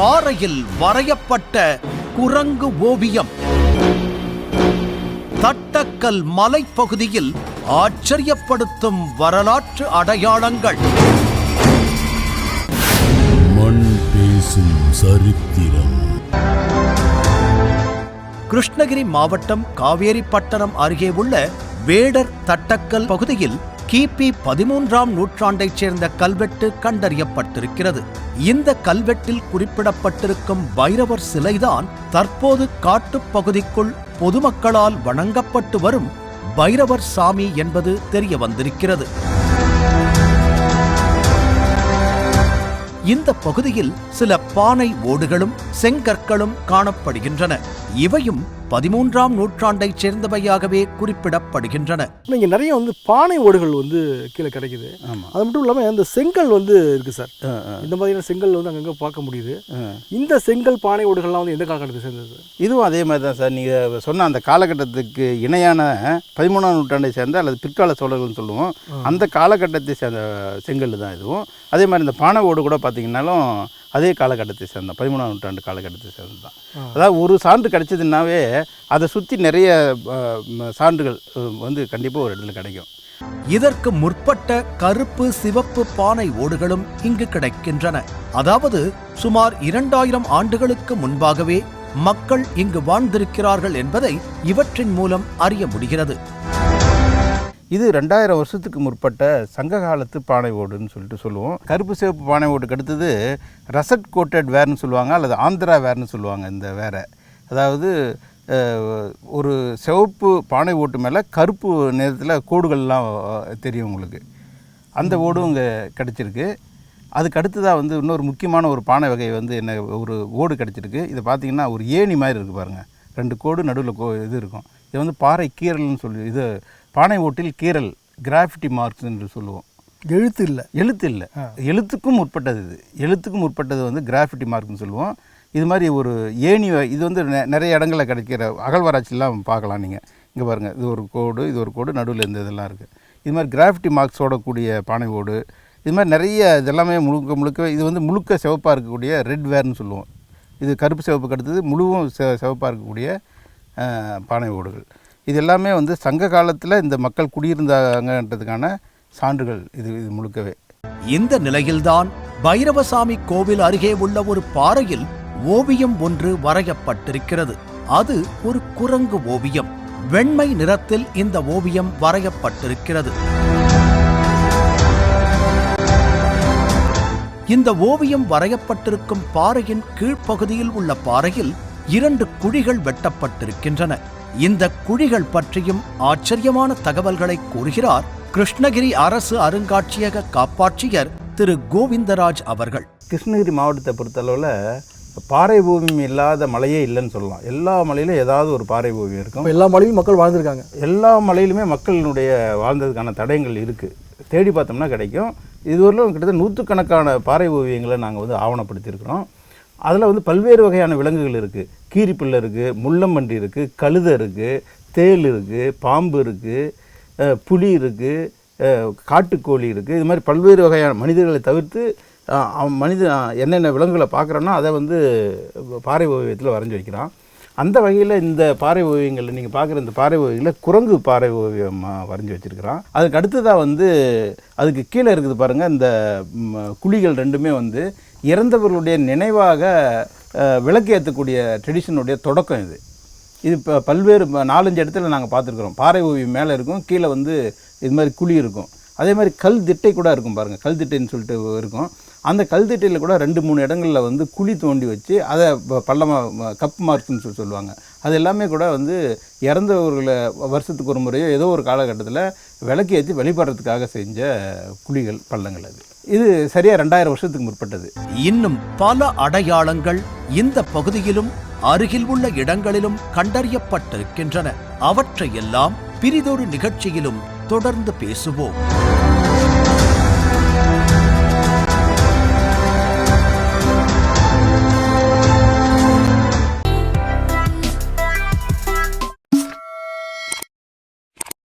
பாறையில் வரையப்பட்ட குரங்கு ஓவியம். தட்டக்கல் மலைப்பகுதியில் ஆச்சரியப்படுத்தும் வரலாற்று அடையாளங்கள். மண் பேசும் சரித்திரம். கிருஷ்ணகிரி மாவட்டம் காவேரிப்பட்டணம் அருகே உள்ள வேடர் தட்டக்கல் பகுதியில் கிபி பதிமூன்றாம் நூற்றாண்டைச் சேர்ந்த கல்வெட்டு கண்டறியப்பட்டிருக்கிறது. இந்த கல்வெட்டில் குறிப்பிடப்பட்டிருக்கும் பைரவர் சிலைதான் தற்போது காட்டுப் பகுதிக்குள் பொதுமக்களால் வணங்கப்பட்டு வரும் பைரவர் சாமி என்பது தெரிய வந்திருக்கிறது இந்த பகுதியில் சில பானை ஓடுகளும் செங்கற்களும் காணப்படுகின்றன. இவையும் பதிமூன்றாம் நூற்றாண்டைச் சேர்ந்தவையாகவே குறிப்பிடப்படுகின்றன. இங்கே நிறைய வந்து பானை ஓடுகள் வந்து கீழே கிடைக்குது. ஆமாம் அது மட்டும் இல்லாமல் இந்த செங்கல் வந்து இருக்குது சார். இந்த மாதிரியான செங்கல் வந்து அங்கங்கே பார்க்க முடியுது. இந்த செங்கல் பானை ஓடுகள்லாம் வந்து எந்த காலகட்டத்தை சேர்ந்தது இதுவும் அதே மாதிரி தான் சார். நீங்கள் சொன்ன அந்த காலகட்டத்துக்கு இணையான பதிமூணாம் நூற்றாண்டை சேர்ந்த அல்லது பிற்கால சோழர்கள்னு சொல்லுவோம். அந்த காலகட்டத்தை சேர்ந்த செங்கல் தான் இதுவும். அதே மாதிரி இந்த பானை ஓடு கூட பார்த்தீங்கன்னாலும் அதே காலகட்டத்தை சேர்ந்த பதிமூணாம் நூற்றாண்டு காலகட்டத்தை சேர்ந்தது தான். அதாவது ஒரு சான்று கிடைச்சதுன்னாவே அதை சுற்றி நிறைய சான்றுகள் வந்து கண்டிப்பாக ஒரு இடத்துல கிடைக்கும். இதற்கு முற்பட்ட கருப்பு சிவப்பு பானை ஓடுகளும் இங்கு கிடைக்கின்றன. அதாவது சுமார் இரண்டாயிரம் ஆண்டுகளுக்கு முன்பாகவே மக்கள் இங்கு வாழ்ந்திருக்கிறார்கள் என்பதை இவற்றின் மூலம் அறிய முடிகிறது. இது ரெண்டாயிரம் வருஷத்துக்கு முற்பட்ட சங்க காலத்து பானை ஓடுன்னு சொல்லிட்டு சொல்லுவோம். கருப்பு சிவப்பு பானை ஓட்டுக்கு அடுத்தது ரசட் கோட்டட் வேர்னு சொல்லுவாங்க அல்லது ஆந்திரா வேர்னு சொல்லுவாங்க இந்த வேரை. அதாவது ஒரு சிவப்பு பானை ஓட்டு மேலே கருப்பு நிறத்தில் கோடுகள்லாம் தெரியும் உங்களுக்கு. அந்த ஓடும் இங்கே கிடச்சிருக்கு. அதுக்கு அடுத்ததாக வந்து இன்னொரு முக்கியமான ஒரு பானை வகை வந்து என்ன ஒரு ஓடு கிடச்சிருக்கு. இதை பார்த்தீங்கன்னா ஒரு ஏணி மாதிரி இருக்குது பாருங்கள் ரெண்டு கோடு நடுவில் கோ இது இருக்கும். இது வந்து பாறை கீறல்னு சொல்லி இது பானை ஓட்டில் கீறல் கிராஃபிட்டி மார்க்ஸ் என்று சொல்லுவோம். எழுத்து இல்லை. எழுத்து இல்லை. எழுத்துக்கும் முற்பட்டது இது. எழுத்துக்கும் முற்பட்டது வந்து கிராஃபிட்டி மார்க்னு சொல்லுவோம். இது மாதிரி ஒரு ஏணி இது வந்து நெ- நிறைய இடங்களில் கிடைக்கிற அகழ்வாராய்ச்சிலாம் பார்க்கலாம் நீங்கள் இங்கே பாருங்கள் இது ஒரு கோடு இது ஒரு கோடு நடுவில் இந்த இதெல்லாம் இருக்குது இது மாதிரி கிராஃபிட்டி மார்க்ஸோட கூடிய பானை ஓடு இது மாதிரி நிறைய இதெல்லாமே முழுக்க முழுக்க இது வந்து முழுக்க சிவப்பாக இருக்கக்கூடிய ரெட் வேர்னு சொல்லுவோம். இது கருப்பு சிவப்புக்கு அடுத்தது முழுவும் சிவப்பாக இருக்கக்கூடிய பானை ஓடுகள் இது எல்லாமே வந்து சங்க காலத்தில் இந்த மக்கள் குடியிருந்தாங்கன்றதுக்கான சான்றுகள் இது இது முழுக்கவே. இந்த நிலையில்தான் பைரவசாமி கோவில் அருகே உள்ள ஒரு பாறையில் ஓவியம் ஒன்று வரையப்பட்டிருக்கிறது. அது ஒரு குரங்கு ஓவியம். வெண்மை நிறத்தில் இந்த ஓவியம் வரையப்பட்டிருக்கிறது. இந்த ஓவியம் வரையப்பட்டிருக்கும் பாறையின் கீழ்ப்பகுதியில் உள்ள பாறையில் இரண்டு குழிகள் வெட்டப்பட்டிருக்கின்றன. இந்த குழிகள் பற்றியும் ஆச்சரியமான தகவல்களை கூறுகிறார் கிருஷ்ணகிரி அரசு அருங்காட்சியக காப்பாட்சியர் திரு கோவிந்தராஜ் அவர்கள். கிருஷ்ணகிரி மாவட்டத்தை பொறுத்தளவில் பாறை ஓவியம் இல்லாத மலையே இல்லைன்னு சொல்லலாம். எல்லா மலையிலும் ஏதாவது ஒரு பாறை ஓவியம் இருக்கும். எல்லா மலையும் மக்கள் வாழ்ந்திருக்காங்க. எல்லா மலையிலுமே மக்களினுடைய வாழ்ந்ததுக்கான தடயங்கள் இருக்குது தேடி பார்த்தோம்னா கிடைக்கும். இதுவரையிலும் கிட்டத்தட்ட நூற்றுக்கணக்கான பாறை ஓவியங்களை நாங்கள் வந்து ஆவணப்படுத்தியிருக்கிறோம். அதில் வந்து பல்வேறு வகையான விலங்குகள் இருக்குது கீரிப்பிள்ளை இருக்குது முள்ளம்பன்றி இருக்குது கழுதை இருக்குது தேள் இருக்குது பாம்பு இருக்குது புலி இருக்குது காட்டுக்கோழி இருக்குது இது மாதிரி பல்வேறு வகையான மனிதர்களை தவிர்த்து மனித மனிதன் என்னென்ன விலங்குகளை பார்க்குறோன்னா அதை வந்து பாறை ஓவியத்தில் வரைஞ்சி வைக்கிறான். அந்த வகையில் இந்த பாறை ஓவியங்களில் நீங்கள் பார்க்குற இந்த பாறை ஓவியங்களில் குரங்கு பாறை ஓவியமாக வரைஞ்சி வச்சுருக்கிறான். அதுக்கு அடுத்ததாக வந்து அதுக்கு கீழே இருக்குது பாருங்கள் இந்த குழிகள் ரெண்டுமே வந்து இறந்தவர்களுடைய நினைவாக விளக்கு ஏற்றக்கூடிய ட்ரெடிஷனுடைய தொடக்கம் இது. இது இப்போ பல்வேறு நாலஞ்சு இடத்துல நாங்கள் பார்த்துருக்குறோம். பாறை ஓவியம் மேலே இருக்கும் கீழே வந்து இது மாதிரி குழி இருக்கும். அதே மாதிரி கல் திட்டை கூட இருக்கும் பாருங்கள் கல் திட்டைன்னு சொல்லிட்டு இருக்கும். அந்த கல்திட்டையில் கூட ரெண்டு மூணு இடங்களில் வந்து குழி தோண்டி வச்சு அதை பள்ளமாக கப் மார்க்ஸ்னு சொல்லி சொல்லுவாங்க. அது எல்லாமே கூட வந்து இறந்தவர்களை வருஷத்துக்கு ஒரு முறையோ ஏதோ ஒரு காலகட்டத்தில் விளக்கு ஏற்றி வழிபடுறதுக்காக செஞ்ச குழிகள் பள்ளங்கள் அது. இது சரியாக ரெண்டாயிரம் வருஷத்துக்கு முற்பட்டது. இன்னும் பல அடையாளங்கள் இந்த பகுதியிலும் அருகில் உள்ள இடங்களிலும் கண்டறியப்பட்டிருக்கின்றன. அவற்றையெல்லாம் பிரிதொரு நிகழ்ச்சியிலும் தொடர்ந்து பேசுவோம்.